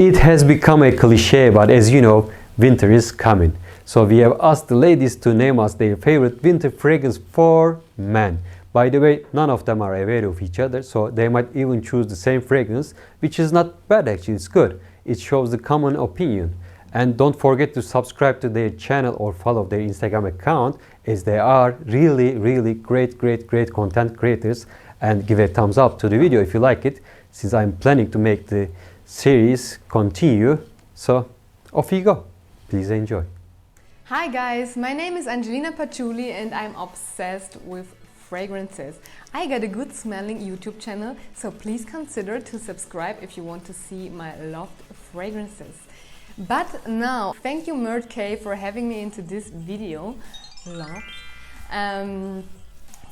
It has become a cliche, but as you know, winter is coming. So we have asked the ladies to name us their favorite winter fragrance for men. By the way, none of them are aware of each other, so they might even choose the same fragrance, which is not bad actually, it's good. It shows the common opinion. And don't forget to subscribe to their channel or follow their Instagram account as they are really, really great, great, great content creators. And give a thumbs up to the video if you like it, since I'm planning to make the series continue. So off you go. Please enjoy. Hi guys, my name is Angelina Patchouli and I'm obsessed with fragrances. I got a good smelling YouTube channel, so please consider to subscribe if you want to see my loved fragrances. But now, thank you Mert K for having me into this video. Love. Um,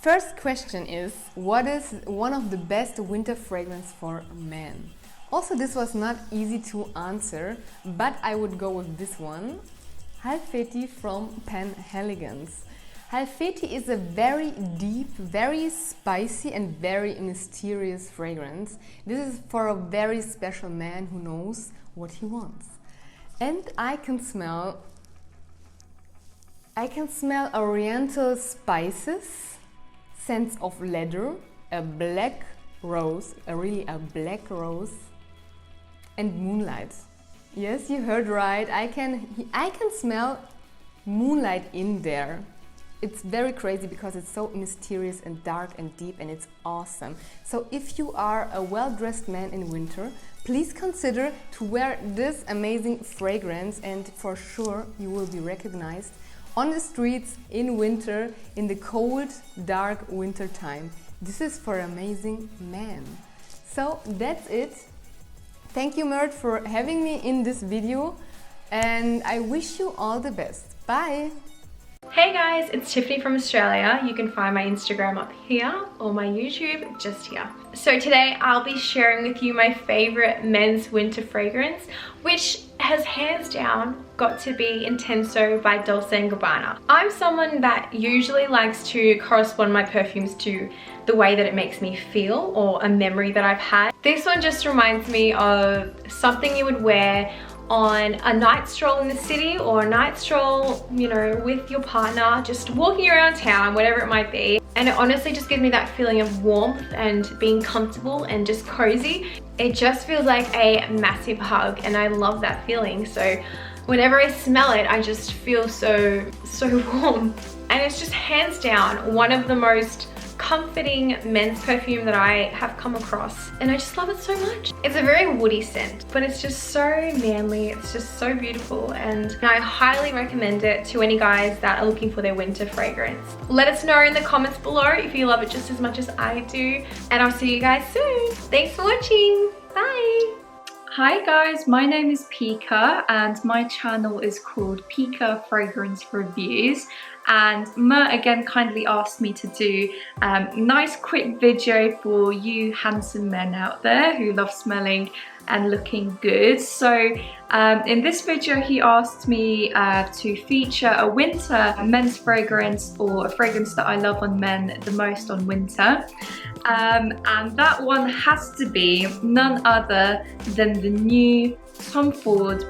first question is, what is one of the best winter fragrance for men? Also, this was not easy to answer, but I would go with this one. Halfeti from Penhaligon's. Halfeti is a very deep, very spicy and very mysterious fragrance. This is for a very special man who knows what he wants. And I can smell I can smell oriental spices, scents of leather, a black rose, a really a black rose, and moonlight. Yes, you heard right. I can I can smell moonlight in there. It's very crazy because it's so mysterious and dark and deep and it's awesome. So if you are a well-dressed man in winter, please consider to wear this amazing fragrance and for sure you will be recognized on the streets in winter in the cold dark winter time. This is for amazing men. So that's it. Thank you Mert for having me in this video and I wish you all the best. Bye! Hey guys, it's Tiffany from Australia. You can find my Instagram up here or my YouTube just here. So today I'll be sharing with you my favorite men's winter fragrance, which has hands down got to be Intenso by Dolce & Gabbana. I'm someone that usually likes to correspond my perfumes to the way that it makes me feel or a memory that I've had. This one just reminds me of something you would wear on a night stroll in the city or a night stroll, you know, with your partner, just walking around town, whatever it might be. And it honestly just gives me that feeling of warmth and being comfortable and just cozy. It just feels like a massive hug and I love that feeling. So whenever I smell it, I just feel so, so warm. And it's just hands down one of the most comforting men's perfume that I have come across and I just love it so much. It's a very woody scent but it's just so manly, it's just so beautiful and I highly recommend it to any guys that are looking for their winter fragrance. Let us know in the comments below if you love it just as much as I do and I'll see you guys soon. Thanks for watching. Bye. Hi guys, my name is Pika and my channel is called Pika Fragrance Reviews. And Mert again kindly asked me to do um, a nice quick video for you handsome men out there who love smelling and looking good. So um, in this video he asked me uh, to feature a winter men's fragrance or a fragrance that I love on men the most on winter. Um, and that one has to be none other than the new Tom Ford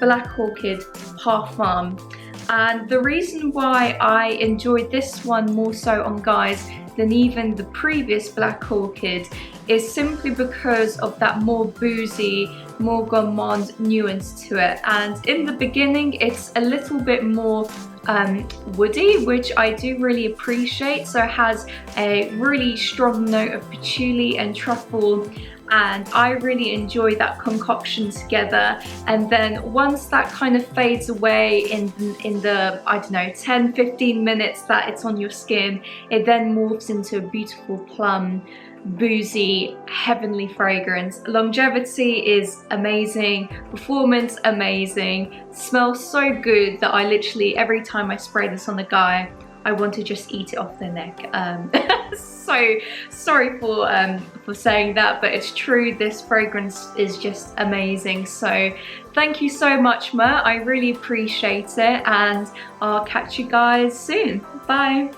Black Orchid Parfum. And the reason why I enjoyed this one more so on guys than even the previous Black Orchid is simply because of that more boozy, more gourmand nuance to it. And in the beginning, it's a little bit more um, woody, which I do really appreciate. So it has a really strong note of patchouli and truffle and I really enjoy that concoction together and then once that kind of fades away in, in the, I don't know, 10-15 minutes that it's on your skin, it then morphs into a beautiful plum boozy, heavenly fragrance. Longevity is amazing, performance amazing, smells so good that I literally, every time I spray this on the guy, I want to just eat it off their neck. Um, so sorry for um, for saying that, but it's true. This fragrance is just amazing. So thank you so much, Mert. I really appreciate it, and I'll catch you guys soon. Bye.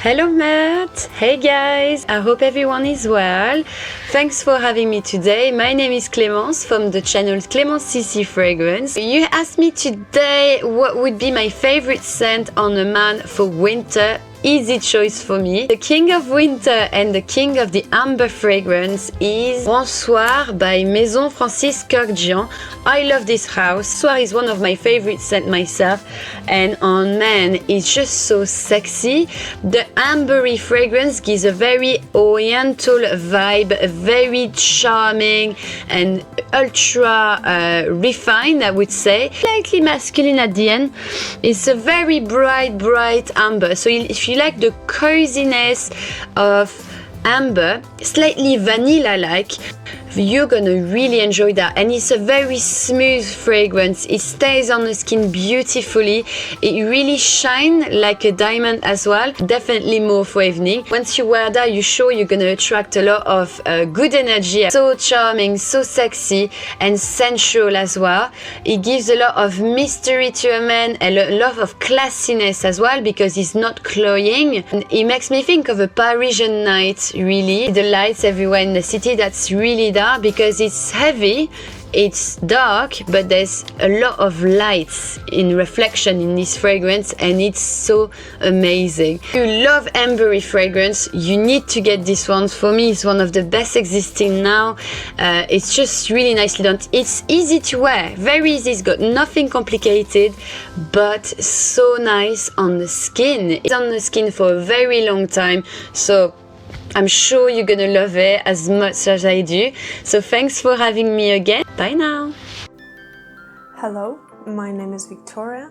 Hello, Matt. Hey, guys. I hope everyone is well. Thanks for having me today. My name is Clémence from the channel Clémence CC Fragrance. You asked me today what would be my favorite scent on a man for winter easy choice for me. The king of winter and the king of the amber fragrance is Bonsoir by Maison Francis Kurkdjian. I love this house. Soir is one of my favorite scents myself and on men it's just so sexy. The ambery fragrance gives a very oriental vibe, very charming and ultra uh, refined I would say. Slightly masculine at the end. It's a very bright bright amber. So if you like the coziness of amber, slightly vanilla like, you're gonna really enjoy that. And it's a very smooth fragrance. It stays on the skin beautifully. It really shines like a diamond as well. Definitely more for evening. Once you wear that, you're sure you're gonna attract a lot of uh, good energy. So charming, so sexy, and sensual as well. It gives a lot of mystery to a man a lot of classiness as well because it's not cloying. And It makes me think of a Parisian night, really. The lights everywhere in the city, that's really because it's heavy it's dark but there's a lot of lights in reflection in this fragrance and it's so amazing. If you love ambery fragrance you need to get this one. For me it's one of the best existing now. Uh, it's just really nicely done. It's easy to wear very easy. It's got nothing complicated but so nice on the skin. It's on the skin for a very long time so I'm sure you're gonna love it as much as I do. So thanks for having me again. Bye now. Hello, my name is Victoria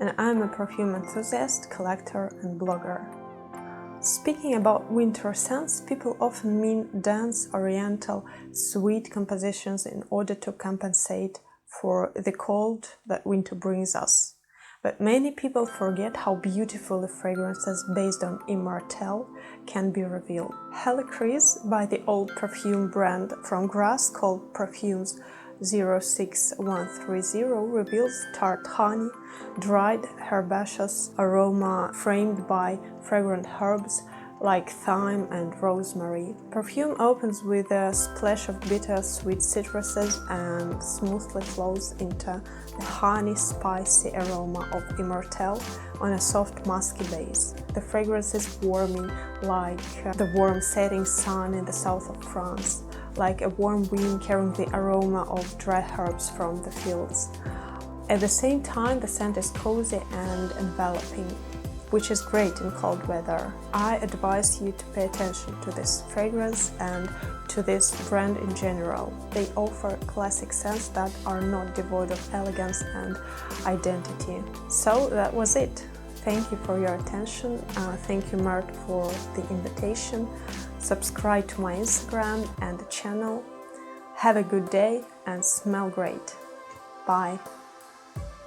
and I'm a perfume enthusiast, collector and blogger. Speaking about winter scents, people often mean dense, oriental, sweet compositions in order to compensate for the cold that winter brings us. But many people forget how beautiful the fragrances based on Immortelle can be revealed. Helichrys by the old perfume brand from Grasse called Perfumes 06130 reveals tart honey, dried herbaceous aroma framed by fragrant herbs like thyme and rosemary. Perfume opens with a splash of bitter sweet citruses and smoothly flows into the honey spicy aroma of Immortelle on a soft musky base. The fragrance is warming like uh, the warm setting sun in the south of France, like a warm wind carrying the aroma of dry herbs from the fields. At the same time, the scent is cozy and enveloping, which is great in cold weather. I advise you to pay attention to this fragrance and to this brand in general. They offer classic scents that are not devoid of elegance and identity. So that was it. Thank you for your attention. Uh, thank you, Mark, for the invitation. Subscribe to my Instagram and the channel. Have a good day and smell great. Bye.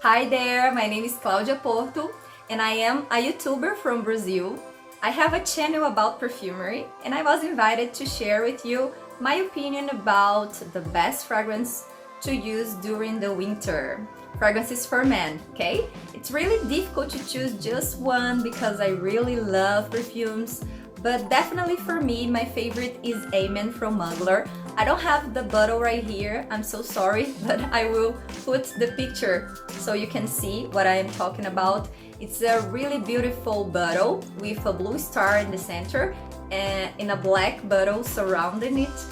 Hi there, my name is Claudia Porto and I am a YouTuber from Brazil. I have a channel about perfumery and I was invited to share with you my opinion about the best fragrance to use during the winter. Fragrances for men, okay? It's really difficult to choose just one because I really love perfumes, but definitely for me, my favorite is Amen from Mugler. I don't have the bottle right here, I'm so sorry, but I will put the picture so you can see what I am talking about. It's a really beautiful bottle with a blue star in the center and in a black bottle surrounding it.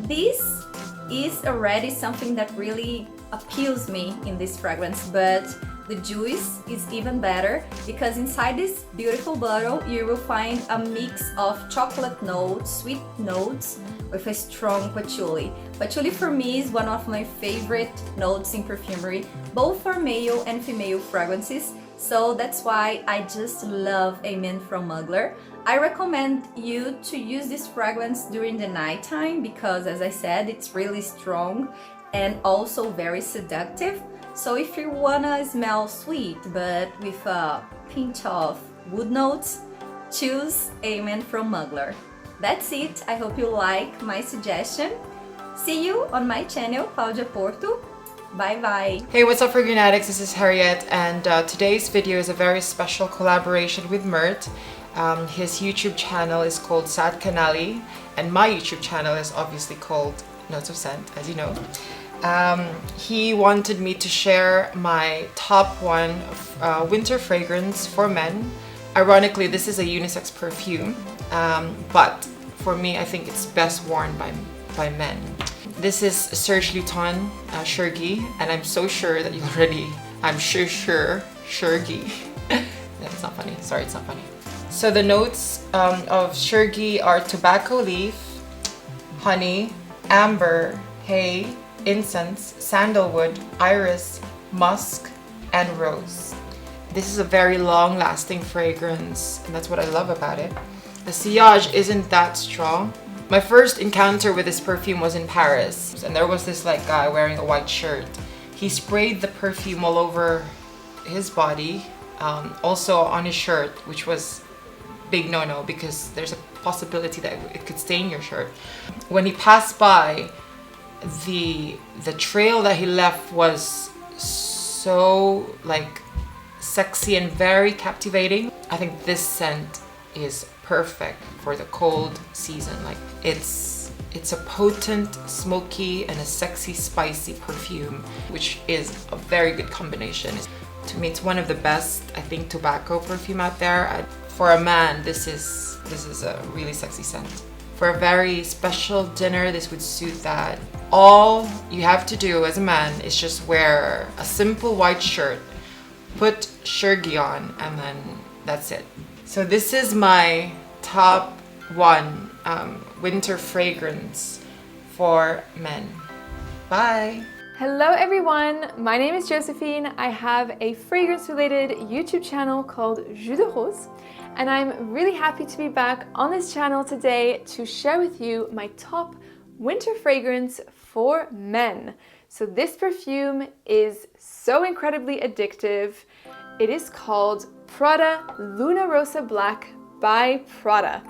This is already something that really appeals me in this fragrance, but the juice is even better because inside this beautiful bottle you will find a mix of chocolate notes, sweet notes with a strong patchouli. Patchouli for me is one of my favorite notes in perfumery, both for male and female fragrances, so that's why I just love Amen from Mugler. I recommend you to use this fragrance during the nighttime because as I said, it's really strong and also very seductive. So if you wanna smell sweet but with a pinch of wood notes, choose Amen from Mugler. That's it, I hope you like my suggestion. See you on my channel, Claudia Porto. Bye bye. Hey, what's up Fragrant Addicts? This is Harriet and uh, today's video is a very special collaboration with Mert Um, his YouTube channel is called Sad Canali, and my YouTube channel is obviously called Notes of Scent, as you know. Um, he wanted me to share my top one uh, winter fragrance for men. Ironically, this is a unisex perfume, um, but for me, I think it's best worn by, by men. This is Serge Luton uh, Shergi, and I'm so sure that you already, I'm sure, sure, Shergi. That's not funny. Sorry, it's not funny. So the notes um, of Shergi are tobacco leaf, honey, amber, hay, incense, sandalwood, iris, musk, and rose. This is a very long lasting fragrance, and that's what I love about it. The sillage isn't that strong. My first encounter with this perfume was in Paris, and there was this like guy wearing a white shirt. He sprayed the perfume all over his body, um, also on his shirt, which was big no-no because there's a possibility that it could stain your shirt. When he passed by, the the trail that he left was so like sexy and very captivating. I think this scent is perfect for the cold season. Like it's it's a potent, smoky, and a sexy, spicy perfume, which is a very good combination. To me, it's one of the best, I think, tobacco perfume out there. I, for a man, this is this is a really sexy scent. For a very special dinner, this would suit that. All you have to do as a man is just wear a simple white shirt, put Shergi on, and then that's it. So this is my top one um, winter fragrance for men. Bye. Hello everyone, my name is Josephine. I have a fragrance related YouTube channel called Jus de Rose, and I'm really happy to be back on this channel today to share with you my top winter fragrance for men. So, this perfume is so incredibly addictive. It is called Prada Luna Rosa Black by Prada.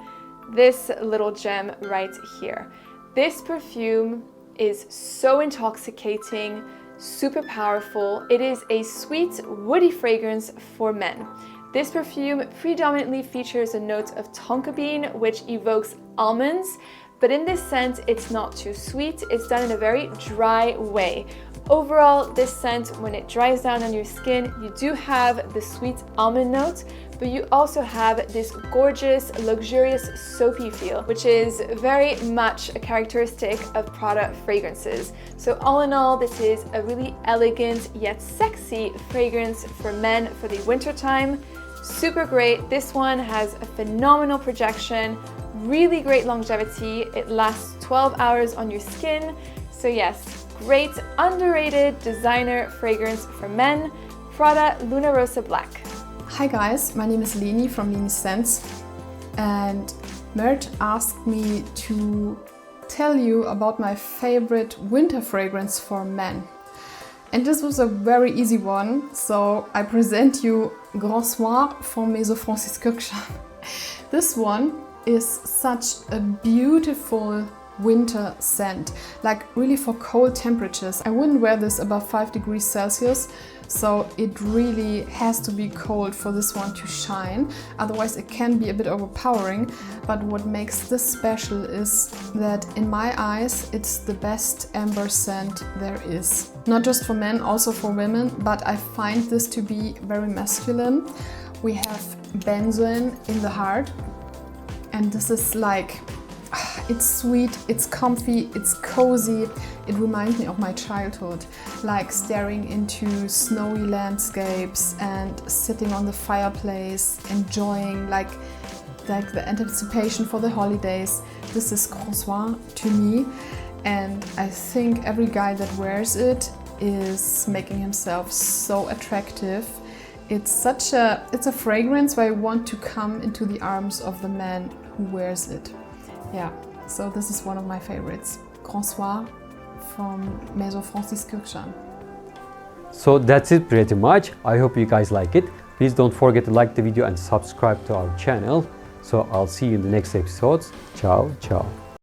This little gem right here. This perfume is so intoxicating, super powerful. It is a sweet, woody fragrance for men. This perfume predominantly features a note of tonka bean, which evokes almonds, but in this scent, it's not too sweet. It's done in a very dry way. Overall, this scent, when it dries down on your skin, you do have the sweet almond note, but you also have this gorgeous, luxurious, soapy feel, which is very much a characteristic of Prada fragrances. So all in all, this is a really elegant yet sexy fragrance for men for the winter time. Super great. This one has a phenomenal projection, really great longevity. It lasts 12 hours on your skin. So yes, great underrated designer fragrance for men, Prada Luna Rosa Black. Hi guys, my name is Leni from Leni Scents and Mert asked me to tell you about my favorite winter fragrance for men. And this was a very easy one, so I present you Grand Soir from Maison Francis this one is such a beautiful winter scent, like really for cold temperatures. I wouldn't wear this above 5 degrees Celsius, so it really has to be cold for this one to shine. Otherwise, it can be a bit overpowering. But what makes this special is that, in my eyes, it's the best amber scent there is. Not just for men, also for women, but I find this to be very masculine. We have benzoin in the heart, and this is like it's sweet, it's comfy, it's cozy. It reminds me of my childhood, like staring into snowy landscapes and sitting on the fireplace, enjoying like like the anticipation for the holidays. This is Soir to me, and I think every guy that wears it is making himself so attractive. It's such a it's a fragrance where I want to come into the arms of the man who wears it. Yeah, so this is one of my favorites. Grand Soir from Maison Francis Kurkdjian. So that's it pretty much. I hope you guys like it. Please don't forget to like the video and subscribe to our channel. So I'll see you in the next episodes. Ciao, ciao.